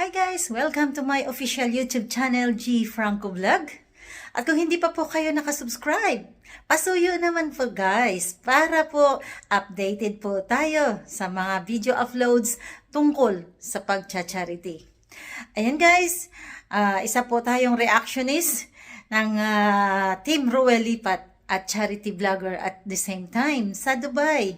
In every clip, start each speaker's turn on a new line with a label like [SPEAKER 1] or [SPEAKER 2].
[SPEAKER 1] Hi guys! Welcome to my official YouTube channel, G Franco Vlog. At kung hindi pa po kayo nakasubscribe, pasuyo naman po guys para po updated po tayo sa mga video uploads tungkol sa pagcha-charity. Ayan guys, ah, isa po tayong reactionist ng ah, Team Ruel Lipat at charity vlogger at the same time sa Dubai.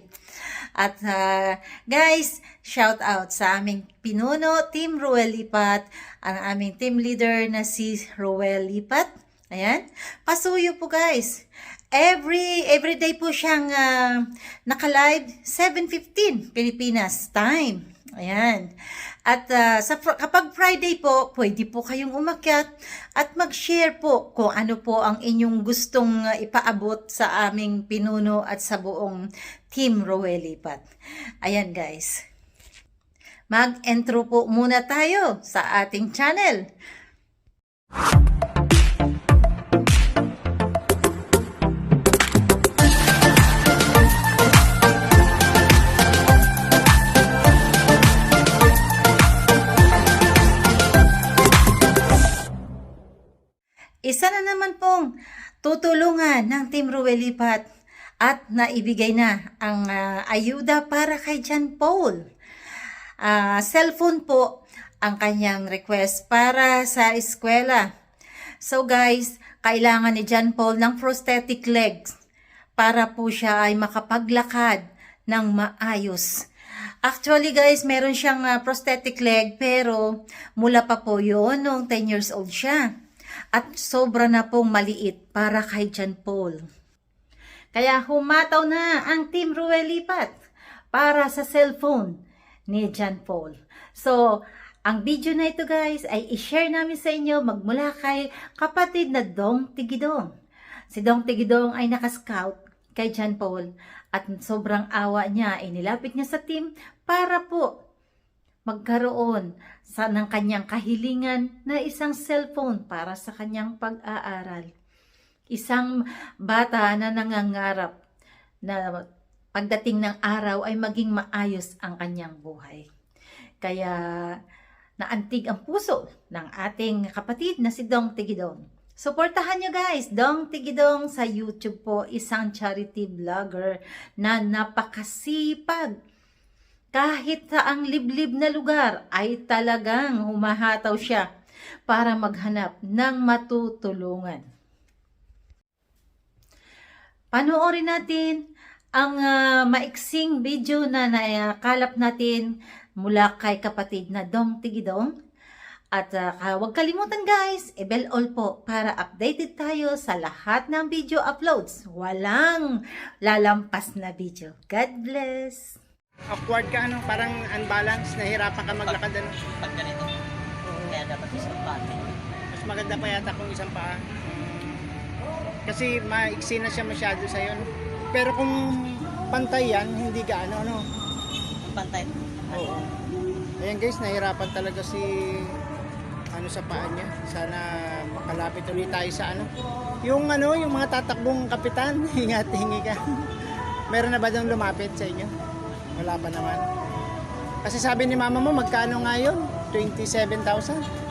[SPEAKER 1] At ah, guys, shout out sa aming pinuno, Team Ruel Lipat, ang aming team leader na si Ruel Lipat. Ayan. Pasuyo po guys. Every every day po siyang ah, naka-live 7:15 Pilipinas time. Ayan. At ah, sa kapag Friday po, pwede po kayong umakyat at mag-share po kung ano po ang inyong gustong ah, ipaabot sa aming pinuno at sa buong Team Roelipat. Ayan guys. Mag-intro po muna tayo sa ating channel. Isa na naman pong tutulungan ng Team Ruelipat at naibigay na ang ah, ayuda para kay John Paul. Ah, cellphone po ang kanyang request para sa eskwela. So guys, kailangan ni John Paul ng prosthetic legs para po siya ay makapaglakad ng maayos. Actually guys, meron siyang ah, prosthetic leg pero mula pa po yun nung 10 years old siya. At sobra na pong maliit para kay John Paul. Kaya humataw na ang Team Ruelipat para sa cellphone ni John Paul. So, ang video na ito guys ay i-share namin sa inyo magmula kay kapatid na Dong Tigidong. Si Dong Tigidong ay nakascout kay John Paul at sobrang awa niya ay nilapit niya sa team para po magkaroon sa ng kanyang kahilingan na isang cellphone para sa kanyang pag-aaral. Isang bata na nangangarap na pagdating ng araw ay maging maayos ang kanyang buhay. Kaya naantig ang puso ng ating kapatid na si Dong Tigidong. Suportahan nyo guys, Dong Tigidong sa YouTube po, isang charity vlogger na napakasipag kahit sa ang liblib na lugar ay talagang humahataw siya para maghanap ng matutulungan. Panoorin natin ang ah, maiksing video na nakalap natin mula kay kapatid na Dong Tigidong. At ah, huwag kalimutan guys, i-bell all po para updated tayo sa lahat ng video uploads. Walang lalampas na video. God bless!
[SPEAKER 2] Awkward ka ano, parang unbalanced, nahirapan ka maglakad ano.
[SPEAKER 3] pag ganito. Kaya dapat isang pati.
[SPEAKER 2] Mas maganda pa yata kung isang paa. Kasi maiksi na siya masyado sa no? Pero kung pantay yan, hindi gaano ano.
[SPEAKER 3] Ang pantay.
[SPEAKER 2] Oo. Ayan guys, nahirapan talaga si ano sa paa niya. Sana makalapit ulit tayo sa ano. Yung ano, yung mga tatakbong kapitan, ingat hingi ka. Meron na ba daw lumapit sa inyo? Wala pa naman. Kasi sabi ni mama mo, magkano nga yun? 27,000?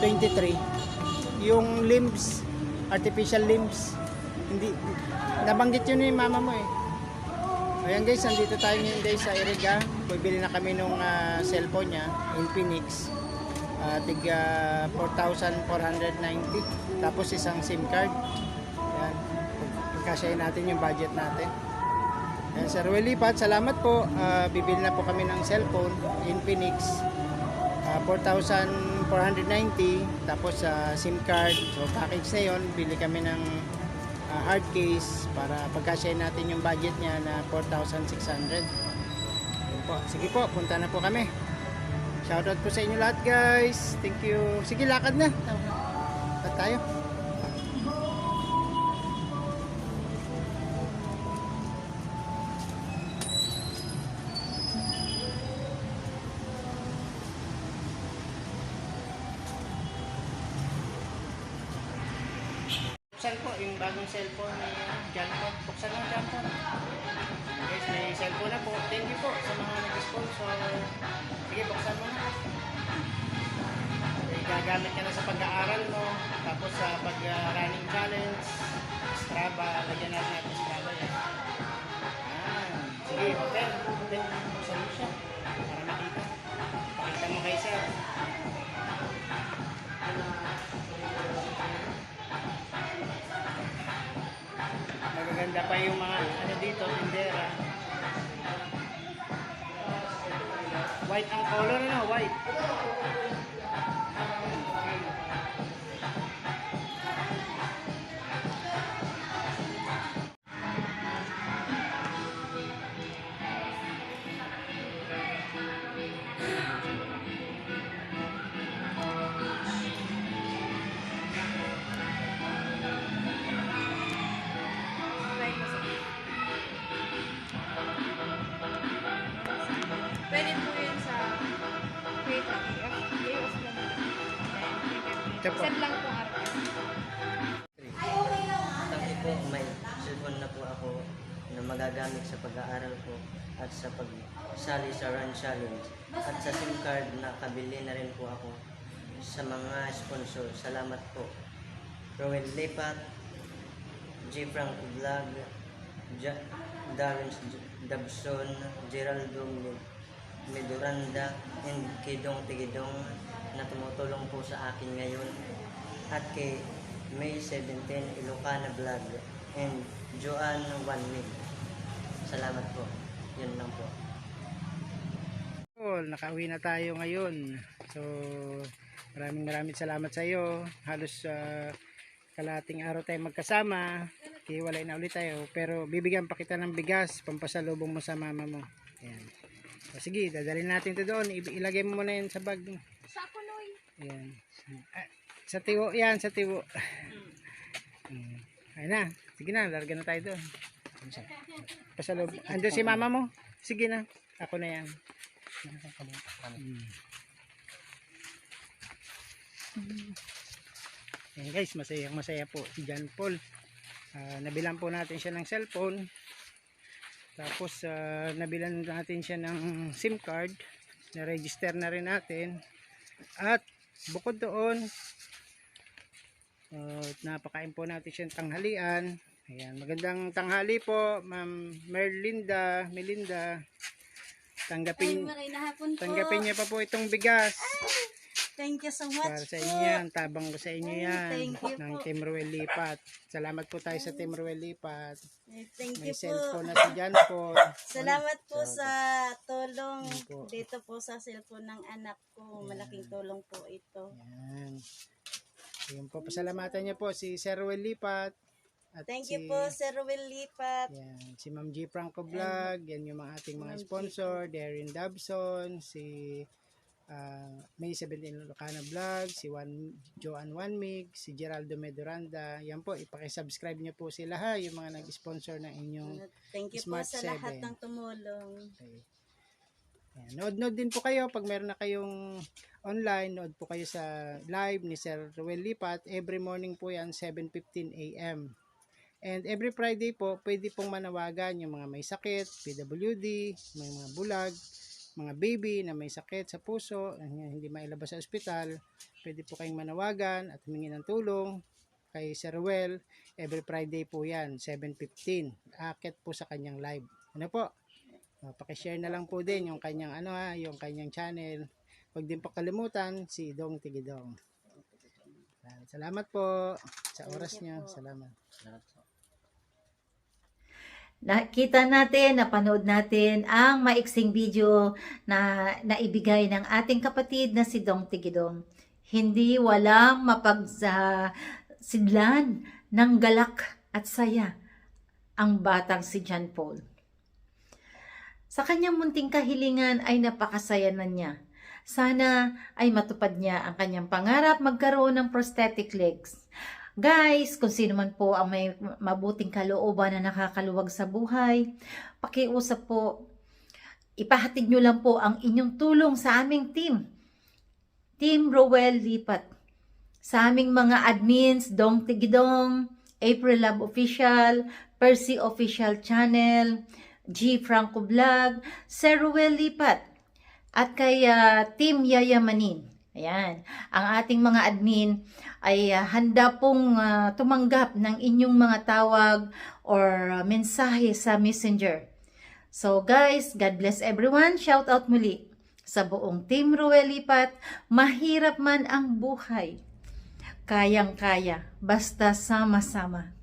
[SPEAKER 2] 23. Yung limbs, artificial limbs, hindi, nabanggit yun ni mama mo eh. Ayan guys, nandito tayo ngayon guys sa Iriga. Bibili na kami nung ah, cellphone niya, Infinix. Uh, tig ah, 4,490. Tapos isang SIM card. Ayan. Pagkasyahin natin yung budget natin. Ayan, Sir Welipat, salamat po. Ah, bibili na po kami ng cellphone, Infinix. Ah, 4,490. Tapos sa SIM card. So package na yon Bili kami ng ah, hard case para pagkasyahin natin yung budget niya na 4,600. Yun po. Sige po, punta na po kami. Shoutout po sa inyo lahat guys. Thank you. Sige, lakad na. Lakad tayo. Yung bagong cellphone ni po. Buksan John po. Guys, may cellphone na po. Thank you po sa mga nag-sponsor. Sige, buksan mo na. magagamit ka na sa pag-aaral mo, tapos sa pag-running challenge, Strava, lagyan natin natin Strava yan. Yan. Sige, open. Open. Buksan mo siya. Para makita. Pakita mo kay sir. Magaganda pa yung mga ano dito, tindera. White ang color ano, white. Ito po.
[SPEAKER 4] Send lang po araw.
[SPEAKER 3] Kami po, may cellphone na po ako na magagamit sa pag-aaral ko at sa pagsali sa Run Challenge. At sa SIM card na kabili na rin po ako sa mga sponsor. Salamat po. Rowan Lipat, J. Frank Vlog, ja- Darren Dabson, Geraldo Meduranda, and Kidong Tigidong na tumutulong po sa akin ngayon. At kay May 17 Ilocana Vlog and Joanne Wanmig. Salamat po. Yun lang po.
[SPEAKER 2] Cool, nakauwi na tayo ngayon. So, maraming maraming salamat sa iyo. Halos uh, kalating araw tayo magkasama. Kiwalay na ulit tayo. Pero bibigyan pa kita ng bigas, pampasalubong mo sa mama mo. Ayan. So, sige, dadalhin natin ito doon. Ilagay mo muna yan sa bag.
[SPEAKER 4] Sa ako, Noy.
[SPEAKER 2] Ayan. Ah, sa tiwo yan, sa tiwo. Mm. Ayun na. Sige na, larga na tayo doon. Pasalub. Ando si mama mo? Sige na. Ako na yan. Mm. Ayan guys, masaya masaya po si John Paul. Ah, nabilan po natin siya ng cellphone. Tapos ah, nabilan natin siya ng SIM card. Na-register na rin natin. At bukod doon, uh, napakain po natin siyang tanghalian. Ayan, magandang tanghali po, Ma'am Merlinda, Melinda. Tanggapin,
[SPEAKER 5] po.
[SPEAKER 2] tanggapin niya pa po itong bigas.
[SPEAKER 5] Thank you so
[SPEAKER 2] Para
[SPEAKER 5] much
[SPEAKER 2] sa
[SPEAKER 5] po.
[SPEAKER 2] inyo yan, tabang ko sa inyo
[SPEAKER 5] Ay,
[SPEAKER 2] yan.
[SPEAKER 5] thank you
[SPEAKER 2] ng
[SPEAKER 5] po.
[SPEAKER 2] Team Ruel Lipat. Salamat po tayo sa Team Ruel Lipat.
[SPEAKER 5] Eh, Thank
[SPEAKER 2] May
[SPEAKER 5] you po.
[SPEAKER 2] cellphone na si Jan po.
[SPEAKER 5] Salamat po sa tulong
[SPEAKER 2] po?
[SPEAKER 5] dito po sa cellphone ng anak ko. Malaking tulong po ito.
[SPEAKER 2] Yan. Yun po, pasalamatan niyo po si Sir Ruel Lipat. At
[SPEAKER 5] Thank
[SPEAKER 2] si,
[SPEAKER 5] you po, Sir Will Lipat.
[SPEAKER 2] Yan, si Ma'am G. Franco Vlog, yan yung mga ating mga sponsor, Darren Dobson, si ah, May 17 Lucana Vlog, si Juan, Joanne Wanmig, si Geraldo Medoranda. Yan po, ipakisubscribe niyo po sila ha, yung mga nag-sponsor ng inyong
[SPEAKER 5] Thank you
[SPEAKER 2] Smart
[SPEAKER 5] po sa lahat
[SPEAKER 2] seven.
[SPEAKER 5] ng tumulong.
[SPEAKER 2] Okay. Ayan, Nood-nood din po kayo pag meron na kayong online, nood po kayo sa live ni Sir Ruel Lipat. Every morning po yan, 7.15 a.m. And every Friday po, pwede pong manawagan yung mga may sakit, PWD, may mga bulag, mga baby na may sakit sa puso, hindi mailabas sa ospital. Pwede po kayong manawagan at humingi ng tulong kay Sir Ruel. Every Friday po yan, 7.15. Akit po sa kanyang live. Ano po? Uh, pakishare na lang po din yung kanyang ano ha, yung kanyang channel. Huwag din po kalimutan si Dong Tigidong. Salamat po sa oras niyo. Salamat.
[SPEAKER 3] Salamat po.
[SPEAKER 1] Nakita natin, napanood natin ang maiksing video na naibigay ng ating kapatid na si Dong Tigidong. Hindi walang mapagsidlan ng galak at saya ang batang si John Paul. Sa kanyang munting kahilingan ay napakasaya na niya. Sana ay matupad niya ang kanyang pangarap magkaroon ng prosthetic legs. Guys, kung sino man po ang may mabuting kalooban na nakakaluwag sa buhay, pakiusap po, ipahatid nyo lang po ang inyong tulong sa aming team. Team Rowell Lipat. Sa aming mga admins, Dong Tigidong, April Love Official, Percy Official Channel, G. Franco Vlog, Sir Rowell Lipat, at kay ah, Team Yayamanin. Ayan. Ang ating mga admin ay ah, handa pong ah, tumanggap ng inyong mga tawag or ah, mensahe sa messenger. So guys, God bless everyone. Shout out muli sa buong Team Ruelipat. Mahirap man ang buhay. Kayang-kaya. Basta sama-sama.